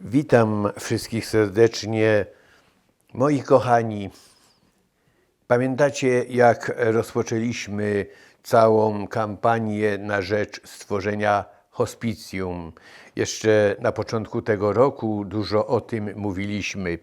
Witam wszystkich serdecznie. Moi kochani, pamiętacie jak rozpoczęliśmy całą kampanię na rzecz stworzenia hospicjum? Jeszcze na początku tego roku dużo o tym mówiliśmy.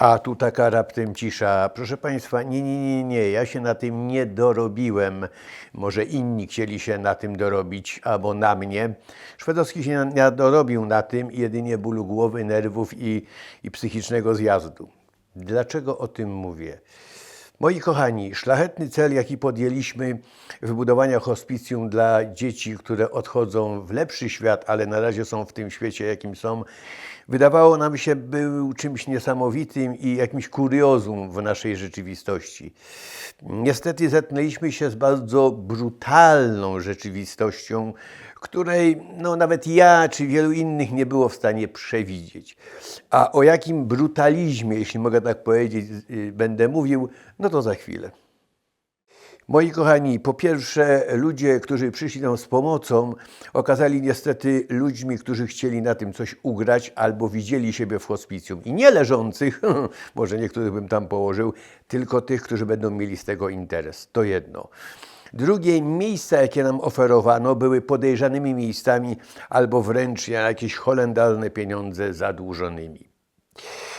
A tu taka raptem cisza. Proszę Państwa, nie, nie, nie, nie, ja się na tym nie dorobiłem. Może inni chcieli się na tym dorobić, albo na mnie. Szwedowski się nie dorobił na tym, jedynie bólu głowy, nerwów i, i psychicznego zjazdu. Dlaczego o tym mówię? Moi kochani, szlachetny cel, jaki podjęliśmy wybudowania hospicjum dla dzieci, które odchodzą w lepszy świat, ale na razie są w tym świecie, jakim są, wydawało nam się był czymś niesamowitym i jakimś kuriozum w naszej rzeczywistości. Niestety zetknęliśmy się z bardzo brutalną rzeczywistością, której no, nawet ja czy wielu innych nie było w stanie przewidzieć. A o jakim brutalizmie, jeśli mogę tak powiedzieć, y, będę mówił, no to za chwilę. Moi kochani, po pierwsze, ludzie, którzy przyszli nam z pomocą, okazali niestety ludźmi, którzy chcieli na tym coś ugrać albo widzieli siebie w hospicjum. I nie leżących, może niektórych bym tam położył, tylko tych, którzy będą mieli z tego interes. To jedno. Drugie, miejsca, jakie nam oferowano, były podejrzanymi miejscami albo wręcz jakieś holendarne pieniądze zadłużonymi.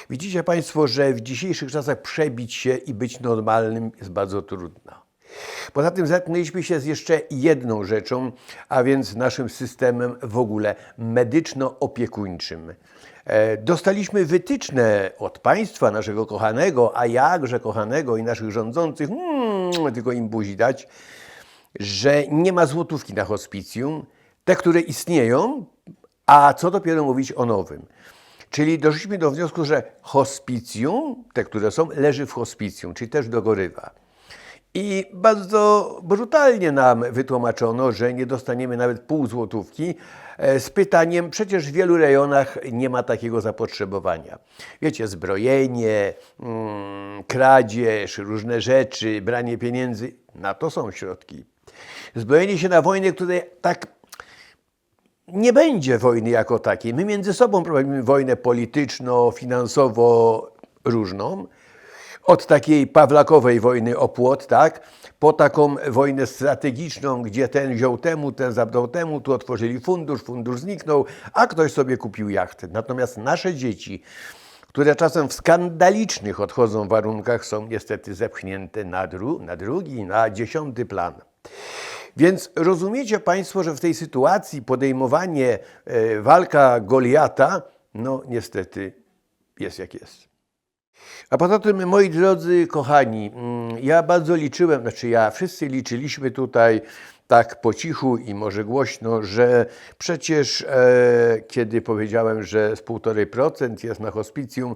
Widzicie Państwo, że w dzisiejszych czasach przebić się i być normalnym jest bardzo trudno. Poza tym zetknęliśmy się z jeszcze jedną rzeczą, a więc naszym systemem w ogóle medyczno-opiekuńczym. E, Dostaliśmy wytyczne od państwa naszego kochanego, a jakże kochanego i naszych rządzących, hmm, tylko im buzi dać, że nie ma złotówki na hospicjum, te, które istnieją, a co dopiero mówić o nowym. Czyli doszliśmy do wniosku, że hospicjum, te, które są, leży w hospicjum, czyli też dogorywa. I bardzo brutalnie nam wytłumaczono, że nie dostaniemy nawet pół złotówki e, z pytaniem, przecież w wielu rejonach nie ma takiego zapotrzebowania. Wiecie, zbrojenie, mm, kradzież, różne rzeczy, branie pieniędzy, na to są środki. Zbrojenie się na wojnę, której tak nie będzie wojny jako takiej. My między sobą prowadzimy wojnę polityczno-finansowo różną. Od takiej pawlakowej wojny o płot, tak, po taką wojnę strategiczną, gdzie ten wziął temu, ten zabrał temu, tu otworzyli fundusz, fundusz zniknął, a ktoś sobie kupił jachtę. Natomiast nasze dzieci, które czasem w skandalicznych odchodzą warunkach, są niestety zepchnięte na, dru na drugi, na dziesiąty plan. Więc rozumiecie Państwo, że w tej sytuacji podejmowanie e, walka Goliata, no niestety jest jak jest. A poza tym, moi drodzy kochani, mm, ja bardzo liczyłem, znaczy ja, wszyscy liczyliśmy tutaj tak po cichu i może głośno, że przecież e, kiedy powiedziałem, że z 1,5% jest na hospicjum,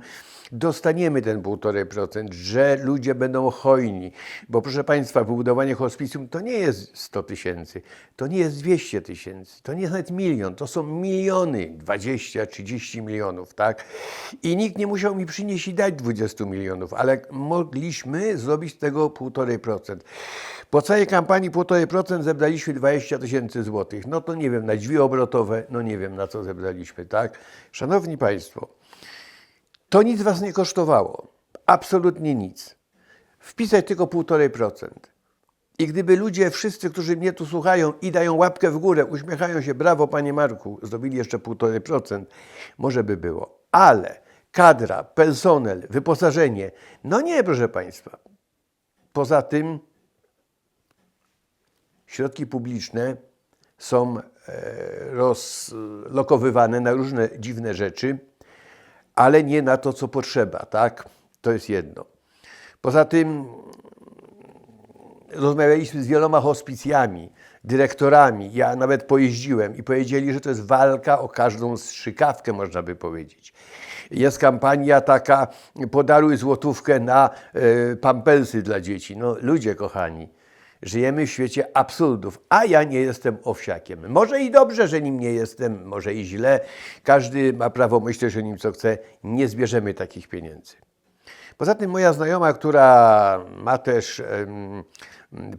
dostaniemy ten 1,5%, że ludzie będą hojni. Bo proszę Państwa, wybudowanie hospicjum to nie jest 100 tysięcy, to nie jest 200 tysięcy, to nie jest nawet milion, to są miliony, 20, 30 milionów, tak? I nikt nie musiał mi przynieść i dać 20 milionów, ale mogliśmy zrobić z tego 1,5%. Po całej kampanii 1,5% zebraliśmy 20 tysięcy złotych. No to nie wiem, na drzwi obrotowe, no nie wiem na co zebraliśmy, tak? Szanowni Państwo, to nic Was nie kosztowało. Absolutnie nic. Wpisać tylko 1,5%. I gdyby ludzie, wszyscy, którzy mnie tu słuchają i dają łapkę w górę, uśmiechają się, brawo Panie Marku, zrobili jeszcze 1,5%, może by było. Ale kadra, personel, wyposażenie, no nie, proszę Państwa. Poza tym środki publiczne są e, rozlokowywane na różne dziwne rzeczy, ale nie na to, co potrzeba, tak? To jest jedno. Poza tym rozmawialiśmy z wieloma hospicjami, dyrektorami. Ja nawet pojeździłem i powiedzieli, że to jest walka o każdą strzykawkę, można by powiedzieć. Jest kampania taka, podaruj złotówkę na y, pampelsy dla dzieci. No ludzie kochani, żyjemy w świecie absurdów, a ja nie jestem owsiakiem. Może i dobrze, że nim nie jestem, może i źle. Każdy ma prawo myśleć o nim, co chce. Nie zbierzemy takich pieniędzy. Poza tym moja znajoma, która ma też em,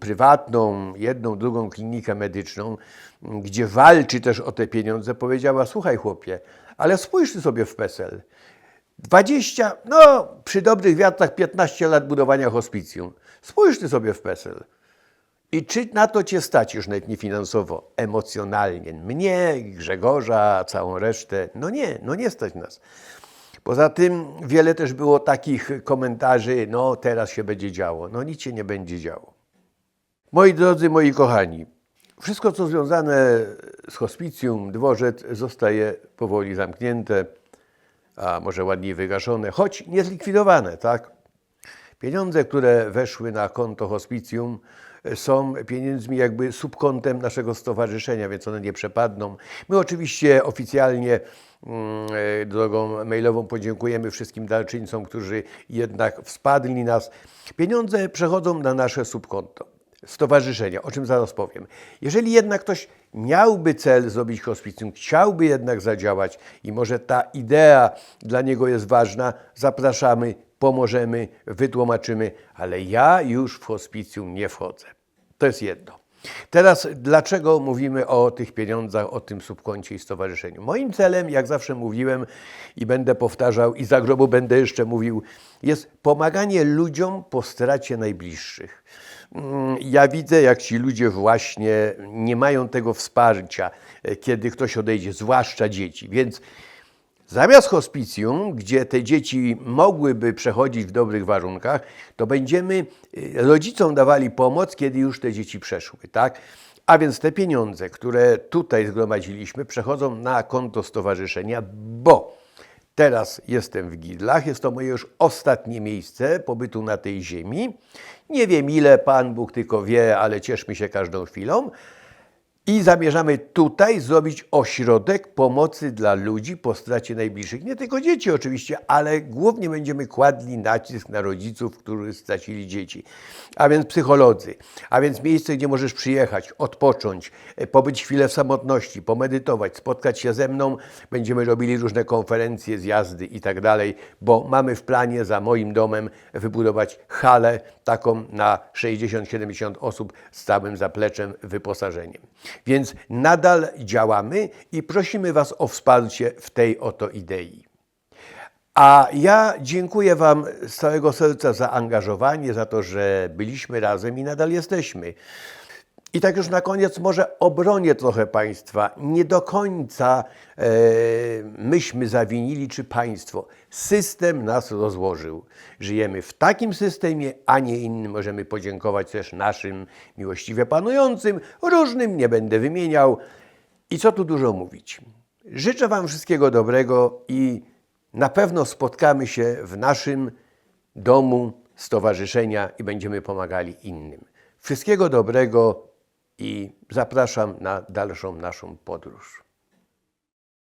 prywatną, jedną, drugą klinikę medyczną, gdzie walczy też o te pieniądze, powiedziała: Słuchaj, chłopie, Ale spójrz sobie w PESEL. 20, no przy dobrych wiatrach 15 lat budowania hospicjum. Spójrz ty sobie w PESEL. I czy na to cię stać już nawet nie finansowo, emocjonalnie? Mnie, Grzegorza, całą resztę? No nie, no nie stać nas. Poza tym wiele też było takich komentarzy, no teraz się będzie działo. No nic się nie będzie działo. Moi drodzy, moi kochani, wszystko co związane z hospicjum, dworzec zostaje powoli zamknięte, a może ładniej wygaszone, choć nie zlikwidowane, tak? Pieniądze, które weszły na konto hospicjum, są pieniędzmi jakby subkontem naszego stowarzyszenia, więc one nie przepadną. My oczywiście oficjalnie mm, e, drogą mailową podziękujemy wszystkim darczyńcom, którzy jednak wsparli nas. Pieniądze przechodzą na nasze subkonto stowarzyszenia, o czym zaraz powiem. Jeżeli jednak ktoś miałby cel zrobić hospicjum, chciałby jednak zadziałać i może ta idea dla niego jest ważna, zapraszamy, pomożemy, wytłumaczymy, ale ja już w hospicjum nie wchodzę. To jest jedno. Teraz, dlaczego mówimy o tych pieniądzach, o tym subkoncie i stowarzyszeniu? Moim celem, jak zawsze mówiłem i będę powtarzał, i za grobu będę jeszcze mówił, jest pomaganie ludziom po stracie najbliższych. Mm, Ja widzę, jak ci ludzie właśnie nie mają tego wsparcia, e, kiedy ktoś odejdzie, zwłaszcza dzieci. Więc Zamiast hospicjum, gdzie te dzieci mogłyby przechodzić w dobrych warunkach, to będziemy y, rodzicom dawali pomoc, kiedy już te dzieci przeszły, tak? A więc te pieniądze, które tutaj zgromadziliśmy, przechodzą na konto stowarzyszenia, bo teraz jestem w Gidlach, jest to moje już ostatnie miejsce pobytu na tej ziemi. Nie wiem ile, Pan Bóg tylko wie, ale cieszmy się każdą chwilą. I zamierzamy tutaj zrobić ośrodek pomocy dla ludzi po stracie najbliższych. Nie tylko dzieci oczywiście, ale głównie będziemy kładli nacisk na rodziców, którzy stracili dzieci. A więc psycholodzy, a więc miejsce, gdzie możesz przyjechać, odpocząć, e, pobyć chwilę w samotności, pomedytować, spotkać się ze mną. Będziemy robili różne konferencje, zjazdy i tak dalej, bo mamy w planie za moim domem wybudować halę taką na 60-70 osób z całym zapleczem, wyposażeniem. Więc nadal działamy i prosimy Was o wsparcie w tej oto idei. A ja dziękuję Wam z całego serca za angażowanie, za to, że byliśmy razem i nadal jesteśmy. I tak już na koniec może obronię trochę Państwa. Nie do końca e, myśmy zawinili, czy Państwo. System nas rozłożył. Żyjemy w takim systemie, a nie innym. Możemy podziękować też naszym miłościwie panującym, różnym, nie będę wymieniał. I co tu dużo mówić. Życzę Wam wszystkiego dobrego i na pewno spotkamy się w naszym domu stowarzyszenia i będziemy pomagali innym. Wszystkiego dobrego i zapraszam na dalszą naszą podróż.